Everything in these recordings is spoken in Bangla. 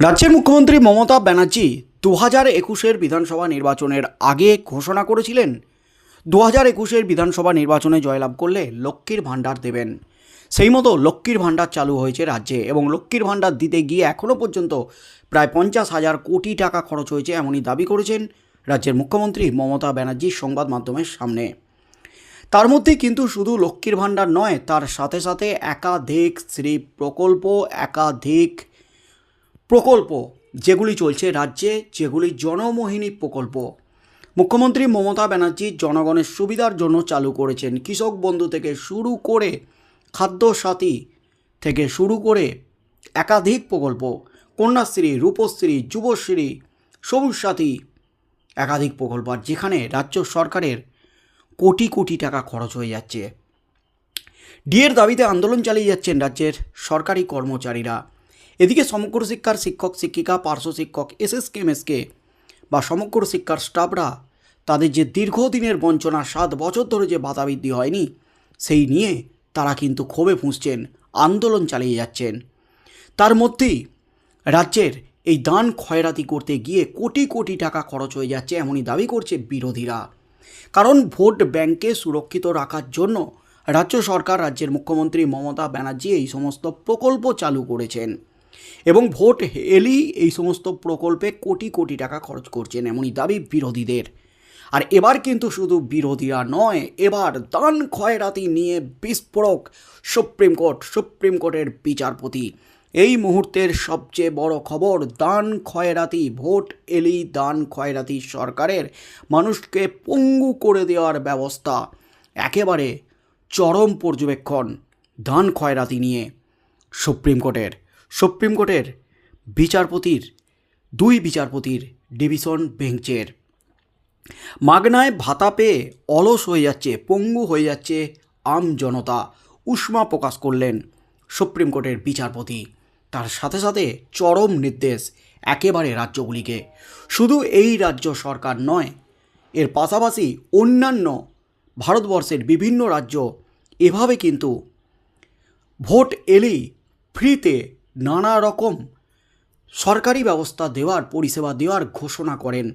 রাজ্যের মুখ্যমন্ত্রী মমতা ব্যানার্জি দু হাজার একুশের বিধানসভা নির্বাচনের আগে ঘোষণা করেছিলেন। দু হাজার একুশের বিধানসভা নির্বাচনে জয়লাভ করলে লক্ষ্মীর ভাণ্ডার দেবেন। সেই মতো লক্ষ্মীর ভাণ্ডার চালু হয়েছে রাজ্যে এবং লক্ষ্মীর ভাণ্ডার দিতে গিয়ে এখনও পর্যন্ত প্রায় পঞ্চাশ হাজার কোটি টাকা খরচ হয়েছে এমনই দাবি করেছেন রাজ্যের মুখ্যমন্ত্রী মমতা ব্যানার্জি সংবাদ মাধ্যমের সামনে। তার মধ্যে কিন্তু শুধু লক্ষ্মীর ভাণ্ডার নয়, তার সাথে সাথে একাধিক শ্রী প্রকল্প, একাধিক প্রকল্প যেগুলি চলছে রাজ্যে, যেগুলি জনমোহিনী প্রকল্প। মুখ্যমন্ত্রী মমতা ব্যানার্জি জনগণের সুবিধার জন্য চালু করেছেন। কৃষক বন্ধু থেকে শুরু করে খাদ্য সাথী থেকে শুরু করে একাধিক প্রকল্প। কন্যাশ্রী, রূপশ্রী, যুবশ্রী সবুজ সাথী একাধিক প্রকল্প। আর যেখানে রাজ্য সরকারের কোটি কোটি টাকা খরচ হয়ে যাচ্ছে। ডিএর দাবিতে আন্দোলন চালিয়ে যাচ্ছেন রাজ্যের সরকারি কর্মচারীরা। এদিকে সমগ্র শিক্ষার শিক্ষক, শিক্ষিকা, পার্শ্ব শিক্ষক, এসএসকে এমএসকে বা সমগ্র শিক্ষার স্টাফরা তাদের যে দীর্ঘদিনের বঞ্চনা সাত বছর ধরে যে ভাতা বৃদ্ধি হয়নি, সেই নিয়ে তারা কিন্তু ক্ষোভে ফুঁসছেন, আন্দোলন চালিয়ে যাচ্ছেন। তার মধ্যেই রাজ্যের এই দান খয়রাতি করতে গিয়ে কোটি কোটি টাকা খরচ হয়ে যাচ্ছে এমনই দাবি করছে বিরোধীরা। কারণ ভোট ব্যাংকে সুরক্ষিত রাখার জন্য রাজ্য সরকার, রাজ্যের মুখ্যমন্ত্রী মমতা ব্যানার্জি এই সমস্ত প্রকল্প চালু করেছেন। এবং ভোট এলেই এই সমস্ত প্রকল্পে কোটি কোটি টাকা খরচ করছেন এমনই দাবি বিরোধীদের। আর এবার কিন্তু শুধু বিরোধীরা নয়, এবার দান খয়রাতি নিয়ে বিস্ফোরক সুপ্রিম কোর্ট, সুপ্রিম কোর্টের বিচারপতি। এই মুহূর্তের সবচেয়ে বড় খবর, দান খয়রাতি ভোট এলেই দান খয়রাতি সরকারের মানুষকে পঙ্গু করে দেওয়ার ব্যবস্থা। একেবারে চরম পর্যবেক্ষণ, দান খয়রাতি নিয়ে সুপ্রিম কোর্টের। সুপ্রিম কোর্টের বিচারপতির, দুই বিচারপতির ডিভিশন বেঞ্চের। মাগনায় ভাতা পেয়ে অলস হয়ে যাচ্ছে, পঙ্গু হয়ে যাচ্ছে আম জনতা, উষ্মা প্রকাশ করলেন সুপ্রিম কোর্টের বিচারপতি। তার সাথে সাথে চরম নির্দেশ একেবারে রাজ্যগুলিকে। শুধু এই রাজ্য সরকার নয়, এর পাশাপাশি অন্যান্য ভারতবর্ষের বিভিন্ন রাজ্য এভাবে কিন্তু ভোট এলেই ফ্রিতে নানা রকম সরকারি ব্যবস্থা দেওয়ার, পরিষেবা দেওয়ার ঘোষণা করেন।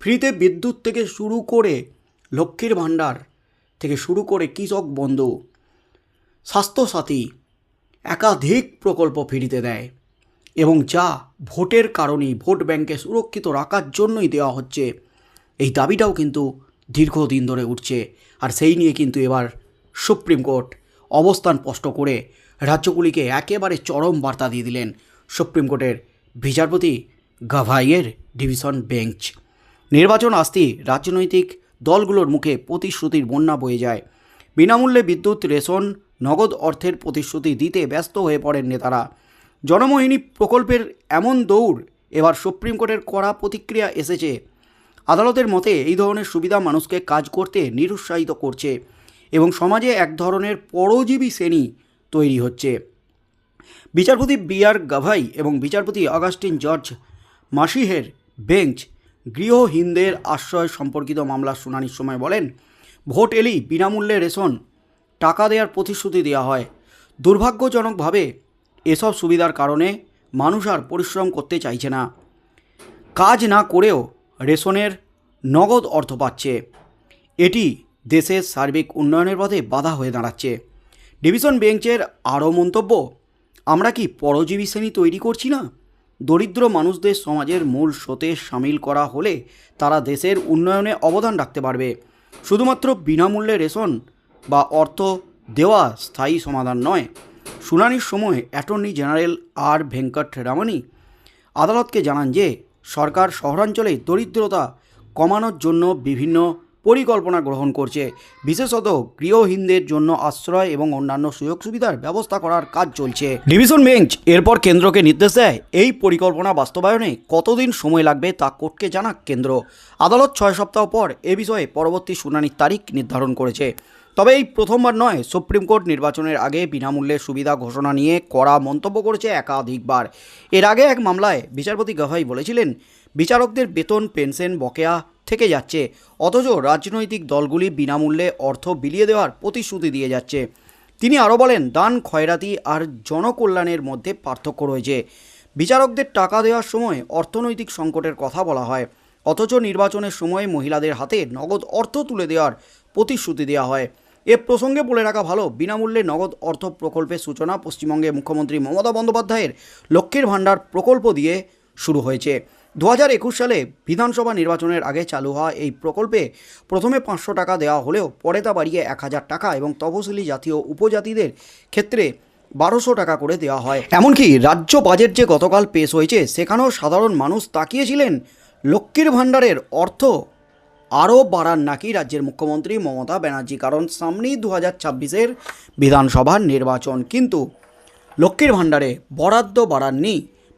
ফ্রিতে বিদ্যুৎ থেকে শুরু করে লক্ষ্মীর ভাণ্ডার থেকে শুরু করে কৃষক বন্ধু, স্বাস্থ্যসাথী একাধিক প্রকল্প ফ্রিতে দেয় এবং যা ভোটের কারণেই ভোট ব্যাংকে সুরক্ষিত রাখার জন্যই দেওয়া হচ্ছে। এই দাবিটাও কিন্তু দীর্ঘদিন ধরে উঠছে। আর সেই নিয়ে কিন্তু এবার সুপ্রিম কোর্ট অবস্থান স্পষ্ট করে রাজ্যগুলিকে একেবারে চরম বার্তা দিয়ে দিলেন সুপ্রিম কোর্টের বিচারপতি গাভাইয়ের ডিভিশন বেঞ্চ। নির্বাচন আসতেই রাজনৈতিক দলগুলোর মুখে প্রতিশ্রুতির বন্যা বয়ে যায়। বিনামূল্যে বিদ্যুৎ, রেশন, নগদ অর্থের প্রতিশ্রুতি দিতে ব্যস্ত হয়ে পড়েন নেতারা। জনমোহিনী প্রকল্পের এমন দৌড় এবার সুপ্রিম কোর্টের কড়া প্রতিক্রিয়া এসেছে। আদালতের মতে এই ধরনের সুবিধা মানুষকে কাজ করতে নিরুৎসাহিত করছে। এবং সমাজে এক ধরনের পরজীবী শ্রেণি তৈরি হচ্ছে। বিচারপতি বি আর গাভাই এবং বিচারপতি অগাস্টিন জর্জ মাসিহের বেঞ্চ গৃহহীনদের আশ্রয় সম্পর্কিত মামলার শুনানির সময় বলেন, ভোট এলেই বিনামূল্যে রেশন, টাকা দেওয়ার প্রতিশ্রুতি দেওয়া হয়। দুর্ভাগ্যজনকভাবে এসব সুবিধার কারণে মানুষ আর পরিশ্রম করতে চাইছে না। কাজ না করেও রেশনের নগদ অর্থ পাচ্ছে। এটি দেশের সার্বিক উন্নয়নের পথে বাধা হয়ে দাঁড়াচ্ছে। ডিভিশন বেঞ্চের আরও মন্তব্য, আমরা কি পরজীবী শ্রেণি তৈরি করছি না? দরিদ্র মানুষদের সমাজের মূল স্রোতে সামিল করা হলে তারা দেশের উন্নয়নে অবদান রাখতে পারবে। শুধুমাত্র বিনামূল্যে রেশন বা অর্থ দেওয়া স্থায়ী সমাধান নয়। শুনানির সময় attorney general R. Venkata Ramani আদালতকে জানান যে, সরকার শহরাঞ্চলে দরিদ্রতা কমানোর জন্য বিভিন্ন পরিকল্পনা গ্রহণ করছে। বিশেষত গৃহহীনদের জন্য আশ্রয় এবং অন্যান্য সুযোগ সুবিধার ব্যবস্থা করার কাজ চলছে। ডিভিশন বেঞ্চ এরপর কেন্দ্রকে নির্দেশ দেয়, এই পরিকল্পনা বাস্তবায়নে কতদিন সময় লাগবে তা কোর্টকে জানাক কেন্দ্র। আদালত ছয় সপ্তাহ পর এ বিষয়ে পরবর্তী শুনানির তারিখ নির্ধারণ করেছে। তবে এই প্রথমবার নয়, সুপ্রিম কোর্ট নির্বাচনের আগে বিনামূল্যে সুবিধা ঘোষণা নিয়ে কড়া মন্তব্য করেছে একাধিকবার। এর আগে এক মামলায় বিচারপতি গাভাই বলেছিলেন, বিচারকদের বেতন, পেনশন, বকেয়া থেকে যাচ্ছে। অথচ রাজনৈতিক দলগুলি বিনামূল্যে অর্থ বিলিয়ে দেওয়ার প্রতিশ্রুতি দিয়ে যাচ্ছে। তিনি আরও বলেন, দান, খয়রাতি আর জনকল্যাণের মধ্যে পার্থক্য রয়েছে। বিচারকদের টাকা দেওয়ার সময় অর্থনৈতিক সংকটের কথা বলা হয়। অথচ নির্বাচনের সময় মহিলাদের হাতে নগদ অর্থ তুলে দেওয়ার প্রতিশ্রুতি দেওয়া হয়। এ প্রসঙ্গে বলে রাখা ভালো, বিনামূল্যে নগদ অর্থ প্রকল্পের সূচনা পশ্চিমবঙ্গে মুখ্যমন্ত্রী মমতা বন্দ্যোপাধ্যায়ের লক্ষ্মীর ভাণ্ডার প্রকল্প দিয়ে শুরু হয়েছে। দু হাজার একুশ সালে বিধানসভা নির্বাচনের আগে চালু হওয়া এই প্রকল্পে প্রথমে পাঁচশো টাকা দেওয়া হলেও পরে তা বাড়িয়ে এক হাজার টাকা এবং তপশিলি জাতীয় উপজাতিদের ক্ষেত্রে বারোশো টাকা করে দেওয়া হয়। এমনকি রাজ্য বাজেট যে গতকাল পেশ হয়েছে, সেখানেও সাধারণ মানুষ তাকিয়েছিলেন লক্ষ্মীর ভাণ্ডারের অর্থ আরও বাড়ান নাকি রাজ্যের মুখ্যমন্ত্রী মমতা ব্যানার্জি, কারণ সামনেই দু হাজার ছাব্বিশের বিধানসভার নির্বাচন। কিন্তু লক্ষ্মীর ভাণ্ডারে বরাদ্দ বাড়াননি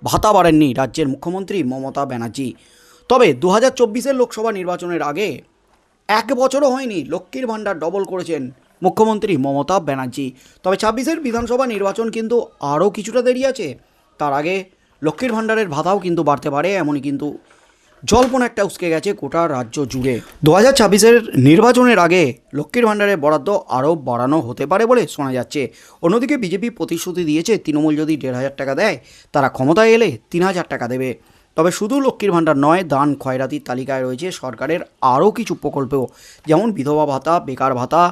ভাতা বাড়েননি রাজ্যের মুখ্যমন্ত্রী মমতা ব্যানার্জি। তবে দু হাজার লোকসভা নির্বাচনের আগে এক বছরও হয়নি লক্ষ্মীর ভাণ্ডার ডবল করেছেন মুখ্যমন্ত্রী মমতা ব্যানার্জি। তবে ছাব্বিশের বিধানসভা নির্বাচন কিন্তু আরও কিছুটা দেরি আছে। তার আগে লক্ষ্মীর ভাণ্ডারের ভাতাও কিন্তু বাড়তে পারে, এমনই কিন্তু জল্পনা একটা উসকে গেছে গোটা রাজ্য জুড়ে। দু হাজার ছাব্বিশের নির্বাচনের আগে লক্ষ্মীর ভাণ্ডারের বরাদ্দ আরও বাড়ানো হতে পারে বলে শোনা যাচ্ছে। অন্যদিকে বিজেপি প্রতিশ্রুতি দিয়েছে, তৃণমূল যদি দেড় হাজার টাকা দেয়, তারা ক্ষমতায় এলে তিন হাজার টাকা দেবে। তবে শুধু লক্ষ্মীর ভাণ্ডার নয়, দান খয়রাতির তালিকায় রয়েছে সরকারের আরও কিছু প্রকল্পও, যেমন বিধবা ভাতা, বেকার ভাতা,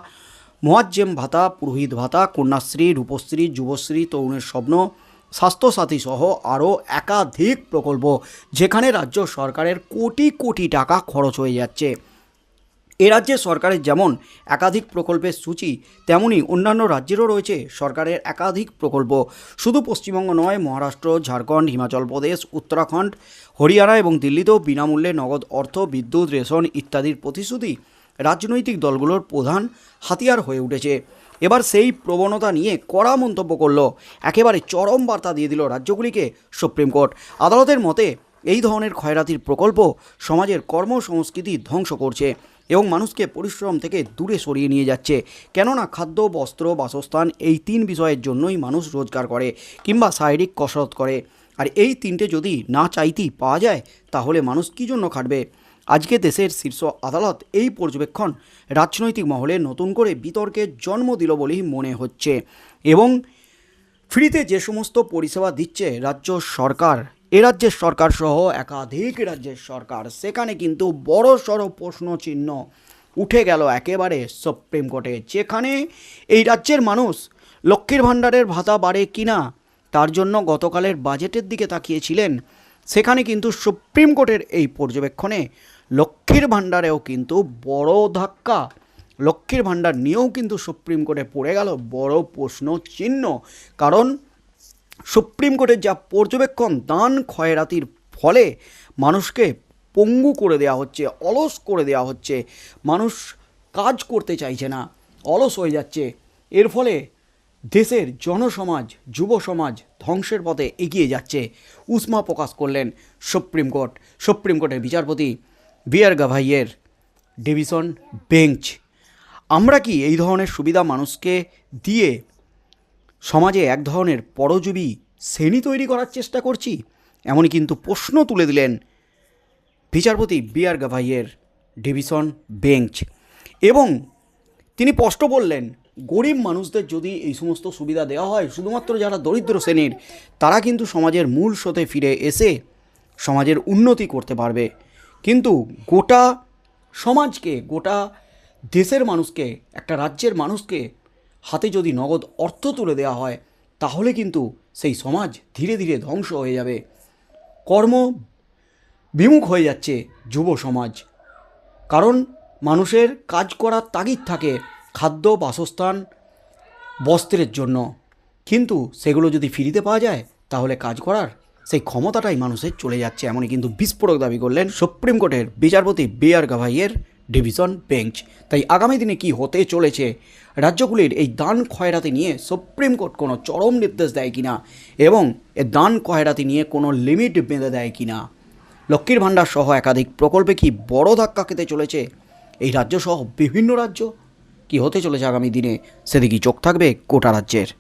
মোয়াজ্জেম ভাতা, পুরোহিত ভাতা, কন্যাশ্রী, রূপশ্রী, যুবশ্রী, তরুণের স্বপ্ন স্বাস্থ্যসাথী সহ আরও একাধিক প্রকল্প, যেখানে রাজ্য সরকারের কোটি কোটি টাকা খরচ হয়ে যাচ্ছে। এ রাজ্যে সরকারের যেমন একাধিক প্রকল্পের সূচি, তেমনি অন্যান্য রাজ্যেরও রয়েছে সরকারের একাধিক প্রকল্প। শুধু পশ্চিমবঙ্গ নয়, মহারাষ্ট্র, ঝাড়খণ্ড, হিমাচল প্রদেশ, উত্তরাখণ্ড, হরিয়ানা এবং দিল্লিতেও বিনামূল্যে নগদ অর্থ, বিদ্যুৎ, রেশন ইত্যাদির প্রতিশ্রুতি রাজনৈতিক দলগুলোর প্রধান হাতিয়ার হয়ে উঠেছে। এবার সেই প্রবণতা নিয়ে কড়া মন্তব্য করল। একেবারে চরম বার্তা দিয়ে দিল রাজ্যগুলিকে সুপ্রিম কোর্ট। আদালতের মতে, এই ধরনের ক্ষয়রাতির প্রকল্প সমাজের কর্মসংস্কৃতি ধ্বংস করছে এবং মানুষকে পরিশ্রম থেকে দূরে সরিয়ে নিয়ে যাচ্ছে। কেননা খাদ্য, বস্ত্র, বাসস্থান এই তিন বিষয়ের জন্যই মানুষ রোজগার করে কিংবা শারীরিক কসরত করে। আর এই তিনটে যদি না চাইতেই পাওয়া যায়, তাহলে মানুষ কী জন্য খাটবে? আজকে দেশের শীর্ষ আদালত এই পর্যবেক্ষণ রাজনৈতিক মহলে নতুন করে বিতর্কের জন্ম দিল বলেই মনে হচ্ছে। এবং ফ্রিতে যে সমস্ত পরিষেবা দিচ্ছে রাজ্য সরকার, এ রাজ্যের সরকার সহ একাধিক রাজ্যের সরকার, সেখানে কিন্তু বড় সড়ো প্রশ্ন চিহ্ন উঠে গেল একেবারে সুপ্রিম কোর্টে। যেখানে এই রাজ্যের মানুষ লক্ষ্মীর ভাণ্ডারের ভাতা বাড়ে কিনা, তার জন্য গতকালের বাজেটের দিকে তাকিয়েছিলেন, সেখানে কিন্তু সুপ্রিম কোর্টের এই পর্যবেক্ষণে লক্ষ্মীর ভাণ্ডারেও কিন্তু বড় ধাক্কা। লক্ষ্মীর ভাণ্ডার নিয়েও কিন্তু সুপ্রিম কোর্টে পড়ে গেল বড় প্রশ্ন চিহ্ন। কারণ সুপ্রিম কোর্টের যা পর্যবেক্ষণ, দান ক্ষয়রাতির ফলে মানুষকে পঙ্গু করে দেওয়া হচ্ছে, অলস করে দেওয়া হচ্ছে। মানুষ কাজ করতে চাইছে না, অলস হয়ে যাচ্ছে। এর ফলে দেশের জনসমাজ, যুব সমাজ ধ্বংসের পথে এগিয়ে যাচ্ছে। উষ্মা প্রকাশ করলেন সুপ্রিম কোর্ট। সুপ্রিম কোর্টের বিচারপতি বি আর গাভাইয়ের ডিভিশন বেঞ্চ। আমরা কি এই ধরনের সুবিধা মানুষকে দিয়ে সমাজে এক ধরনের পরজীবী শ্রেণি তৈরি করার চেষ্টা করছি? এমনই কিন্তু প্রশ্ন তুলে দিলেন বিচারপতি বি আর গাভাইয়ের ডিভিশন বেঞ্চ। এবং তিনি স্পষ্ট বললেন, গরিব মানুষদের যদি এই সমস্ত সুবিধা দেওয়া হয়, শুধুমাত্র যারা দরিদ্র শ্রেণির, তারা কিন্তু সমাজের মূল স্রোতে ফিরে এসে সমাজের উন্নতি করতে পারবে। কিন্তু গোটা সমাজকে, গোটা দেশের মানুষকে, একটা রাজ্যের মানুষকে হাতে যদি নগদ অর্থ তুলে দেওয়া হয়, তাহলে কিন্তু সেই সমাজ ধীরে ধীরে ধ্বংস হয়ে যাবে। কর্ম বিমুখ হয়ে যাচ্ছে যুব সমাজ। কারণ মানুষের কাজ করার তাগিদ থাকে খাদ্য, বাসস্থান, বস্ত্রের জন্য। কিন্তু সেগুলো যদি ফ্রিতে পাওয়া যায়, তাহলে কাজ করার সেই ক্ষমতাটাই মানুষের চলে যাচ্ছে এমনই কিন্তু বিস্ফোরক দাবি করলেন সুপ্রিম কোর্টের বিচারপতি বি আর গাভাইয়ের ডিভিশন বেঞ্চ। তাই আগামী দিনে কি হতে চলেছে? রাজ্যগুলির এই দান খয়রাতি নিয়ে সুপ্রিম কোর্ট কোনো চরম নির্দেশ দেয় কিনা? এবং এ দান খয়রাতি নিয়ে কোনো লিমিট বেঁধে দেয় কিনা? লক্ষ্মীর ভাণ্ডার সহ একাধিক প্রকল্পে কি বড় ধাক্কা খেতে চলেছে? এই রাজ্য সহ বিভিন্ন রাজ্য কি হতে চলেছে আগামী দিনে? সেদিকেই চোখ থাকবে গোটা রাজ্যের।